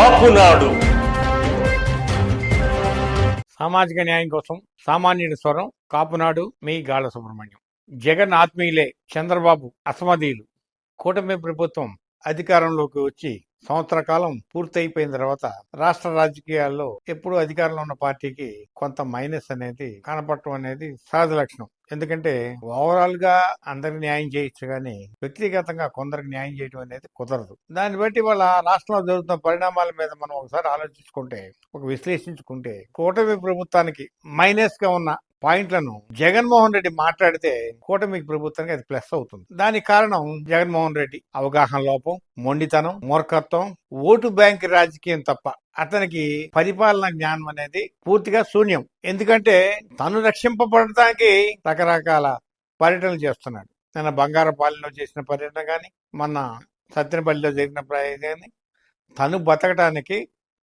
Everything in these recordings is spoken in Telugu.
కాపునాడు సామాజిక న్యాయం కోసం సామాన్యుడి స్వరం కాపునాడు మీ గాఢ సుబ్రహ్మణ్యం. జగన్ ఆత్మీయులే చంద్రబాబు అసమధీయులు. కూటమి ప్రభుత్వం అధికారంలోకి వచ్చి సంవత్సర కాలం పూర్తయిపోయిన తర్వాత రాష్ట్ర రాజకీయాల్లో ఎప్పుడు అధికారంలో ఉన్న పార్టీకి కొంత మైనస్ అనేది కనపడటం అనేది సహజ లక్షణం. ఎందుకంటే ఓవరాల్గా అందరికి న్యాయం చేయొచ్చు కానీ వ్యక్తిగతంగా కొందరికి న్యాయం చేయడం అనేది కుదరదు. దాన్ని బట్టి వాళ్ళ రాష్ట్రంలో జరుగుతున్న పరిణామాల మీద మనం ఒకసారి ఆలోచించుకుంటే ఒక విశ్లేషించుకుంటే కూటమి ప్రభుత్వానికి మైనస్గా ఉన్న పాయింట్లను జగన్మోహన్ రెడ్డి మాట్లాడితే కూటమి ప్రభుత్వానికి అది ప్లస్ అవుతుంది. దానికి కారణం జగన్మోహన్ రెడ్డి అవగాహన లోపం మొండితనం మూర్ఖత్వం ఓటు బ్యాంక్ రాజకీయం తప్ప. అతనికి పరిపాలన జ్ఞానం అనేది పూర్తిగా శూన్యం. ఎందుకంటే తను రక్షింపబడటానికి రకరకాల పర్యటనలు చేస్తున్నాడు. నిన్న బంగారపాలెంలో చేసిన పర్యటన కానీ మొన్న సత్యనపల్లిలో జరిగిన ప్రయత్నం కానీ తను బతకడానికి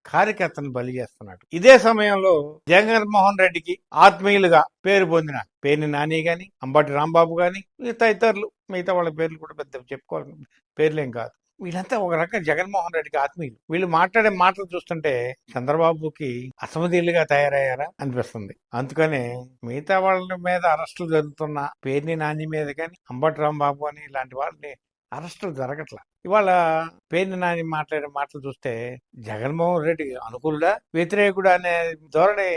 కార్యకర్తను బలి చేస్తున్నాడు. ఇదే సమయంలో జగన్మోహన్ రెడ్డికి ఆత్మీయులుగా పేరు పొందిన పేర్ని నాని గాని అంబటి రాంబాబు గాని మిగతా ఇతరులు మిగతా వాళ్ళ పేర్లు కూడా పెద్ద చెప్పుకోవాలి. పేర్లేం కాదు. వీళ్ళంతా ఒక రకంగా జగన్మోహన్ రెడ్డికి ఆత్మీయులు. వీళ్ళు మాట్లాడే మాటలు చూస్తుంటే చంద్రబాబుకి అసమధీయులుగా తయారయ్యారా అనిపిస్తుంది. అందుకనే మిగతా వాళ్ళ మీద అరెస్టులు జరుగుతున్న పేర్ని నాని మీద కానీ అంబటి రాంబాబు అని ఇలాంటి వాళ్ళని అరెస్టులు జరగట్లా. ఇవాళ పేర్ని నాని మాట్లాడే మాటలు చూస్తే జగన్మోహన్ రెడ్డి అనుకూలుడా వ్యతిరేకుడా అనే ధోరణి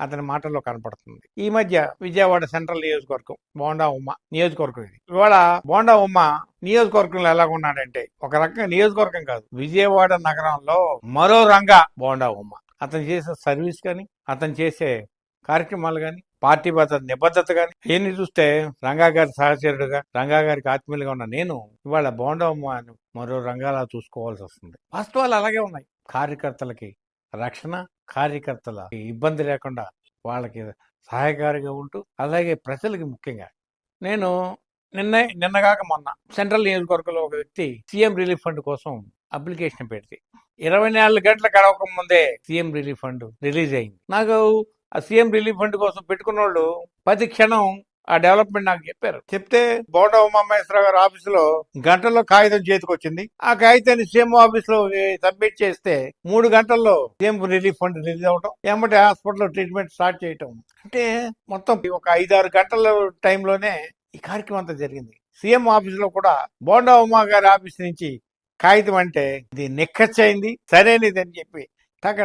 అతని మాటల్లో కనపడుతుంది. ఈ మధ్య విజయవాడ సెంట్రల్ నియోజకవర్గం బోండా ఉమ్మ నియోజకవర్గం ఇది. ఇవాళ బోండా ఉమ్మ నియోజకవర్గంలో ఎలా ఉన్నాడంటే ఒక రకంగా నియోజకవర్గం కాదు విజయవాడ నగరంలో మరో రంగా బోండా ఉమ్మ. అతను చేసే సర్వీస్ కానీ అతను చేసే కార్యక్రమాలు కానీ పార్టీ భద్రత నిబద్ధత కానీ ఇవన్నీ చూస్తే రంగా గారి సహచరుడుగా రంగా గారికి ఆత్మీయులుగా ఉన్న నేను ఇవాళ బోండా అని మరో రంగాలా చూసుకోవాల్సి వస్తుంది. వాస్తవాలు అలాగే ఉన్నాయి. కార్యకర్తలకి రక్షణ కార్యకర్తల ఇబ్బంది లేకుండా వాళ్ళకి సహాయకారిగా ఉంటూ అలాగే ప్రజలకి ముఖ్యంగా. నేను నిన్న నిన్నగాక మొన్న సెంట్రల్ నియోజకవర్గంలో ఒక వ్యక్తి సీఎం రిలీఫ్ ఫండ్ కోసం అప్లికేషన్ పెడితే ఇరవై నాలుగు గంటల గడవక ముందే సీఎం రిలీఫ్ ఫండ్ రిలీజ్ అయింది. నాకు ఆ సీఎం రిలీఫ్ ఫండ్ కోసం పెట్టుకున్న వాళ్ళు ప్రతి క్షణం ఆ డెవలప్మెంట్ నాకు చెప్పారు. చెప్తే బోండా ఉమామహేశ్వర గారు ఆఫీస్లో గంటల్లో కాగితం చేతికి వచ్చింది. ఆ కాగితాన్ని సీఎం ఆఫీస్లో సబ్మిట్ చేస్తే మూడు గంటల్లో సీఎం రిలీఫ్ ఫండ్ రిలీజ్ అవటం ఏమంటే హాస్పిటల్లో ట్రీట్మెంట్ స్టార్ట్ చేయటం. అంటే మొత్తం ఒక ఐదారు గంటల టైంలోనే ఈ కార్యక్రమం అంతా జరిగింది. సీఎం ఆఫీస్లో కూడా బోండా ఉమా గారి ఆఫీస్ నుంచి కాగితం అంటే ఇది నిక్కచ్చైంది సరైనది అని చెప్పి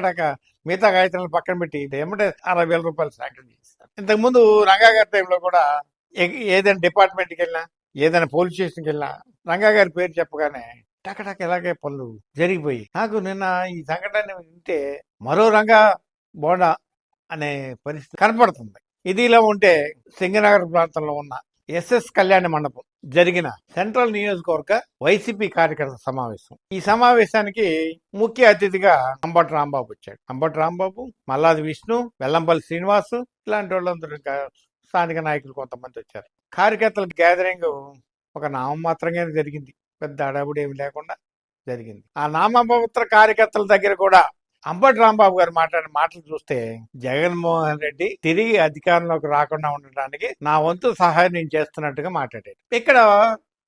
టక మిగతా కాగితాలను పక్కన పెట్టి ఏమంటే అరవై వేల రూపాయలు శాంక్షన్ చేస్తారు. ఇంతకుముందు రంగా గారి టైంలో కూడా ఏదైనా డిపార్ట్మెంట్కి వెళ్ళినా ఏదైనా పోలీస్ స్టేషన్కి వెళ్ళినా రంగా గారి పేరు చెప్పగానే టకటక ఇలాగే పనులు జరిగిపోయి నాకు నిన్న ఈ సంఘటన వింటే మరో రంగా బోండా అనే పరిస్థితి కనపడుతుంది. ఇది ఇలా ఉంటే సింగనగర్ ప్రాంతంలో ఉన్న ఎస్ఎస్ కళ్యాణ మండపం జరిగిన సెంట్రల్ నియోజకవర్గ వైసీపీ కార్యకర్త సమావేశం. ఈ సమావేశానికి ముఖ్య అతిథిగా అంబటి రాంబాబు వచ్చాడు. అంబటి రాంబాబు మల్లాది విష్ణు వెల్లంపల్లి శ్రీనివాస్ ఇలాంటి వాళ్ళందరూ స్థానిక నాయకులు కొంతమంది వచ్చారు. కార్యకర్తల గ్యాదరింగ్ ఒక నామమాత్రంగానే జరిగింది. పెద్ద అడవుడు ఏమి లేకుండా జరిగింది. ఆ నామపత్ర కార్యకర్తల దగ్గర కూడా అంబటి రాంబాబు గారు మాట్లాడిన మాటలు చూస్తే జగన్మోహన్ రెడ్డి తిరిగి అధికారంలోకి రాకుండా ఉండటానికి నా వంతు సహాయం నేను చేస్తున్నట్టుగా మాట్లాడాడు ఇక్కడ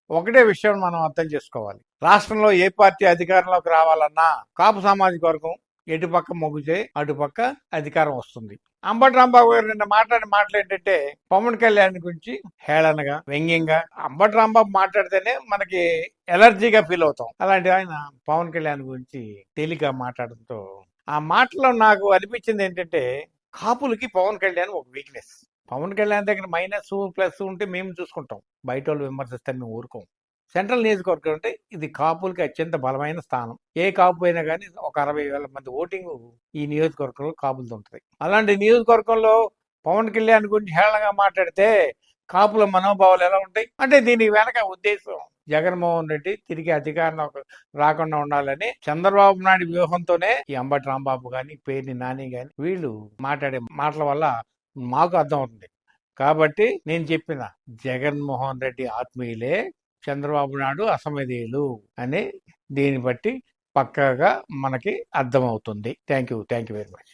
ఒకటే విషయం మనం అర్థం చేసుకోవాలి. రాష్ట్రంలో ఏ పార్టీ అధికారంలోకి రావాలన్నా కాపు సామాజిక వర్గం ఎటు పక్క అటుపక్క అధికారం వస్తుంది. అంబటి రాంబాబు గారు నిన్న మాట్లాడిన మాటలు ఏంటంటే పవన్ కళ్యాణ్ గురించి హేళనగా వ్యంగ్యంగా అంబటి రాంబాబు మాట్లాడితేనే మనకి ఎలర్జీగా ఫీల్ అవుతాం. అలాంటి ఆయన పవన్ కళ్యాణ్ గురించి తేలిక మాట్లాడడంతో ఆ మాటలో నాకు అనిపించింది ఏంటంటే కాపులకి పవన్ కళ్యాణ్ ఒక వీక్నెస్ పవన్ కళ్యాణ్ దగ్గర మైనస్ ప్లస్ ఉంటే మేము చూసుకుంటాం. బయట వాళ్ళు విమర్శిస్తే మేము ఊరుకోం. సెంట్రల్ నియోజకవర్గం అంటే ఇది కాపులకి అత్యంత బలమైన స్థానం. ఏ కాపు అయినా కానీ ఒక అరవై వేల మంది ఓటింగ్ ఈ నియోజకవర్గంలో కాపులతో ఉంటుంది. అలాంటి నియోజకవర్గంలో పవన్ కళ్యాణ్ గురించి హేళనగా మాట్లాడితే కాపుల మనోభావాలు ఎలా ఉంటాయి? అంటే దీని వెనక ఉద్దేశం జగన్మోహన్ రెడ్డి తిరిగి అధికారం రాకుండా ఉండాలని చంద్రబాబు నాయుడు వ్యూహంతోనే ఈ అంబటి రాంబాబు కానీ పేర్ని నాని కానీ వీళ్ళు మాట్లాడే మాటల వల్ల మాకు అర్థమవుతుంది. కాబట్టి నేను చెప్పిన జగన్మోహన్ రెడ్డి ఆత్మీయులే చంద్రబాబు నాయుడు అసమధేయులు అని దీన్ని బట్టి పక్కాగా మనకి అర్థమవుతుంది. Thank you thank you very much.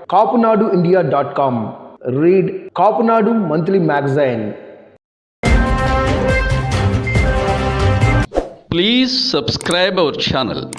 kapunaduindia.com. Read Kapunadu Monthly Magazine. Please subscribe our channel.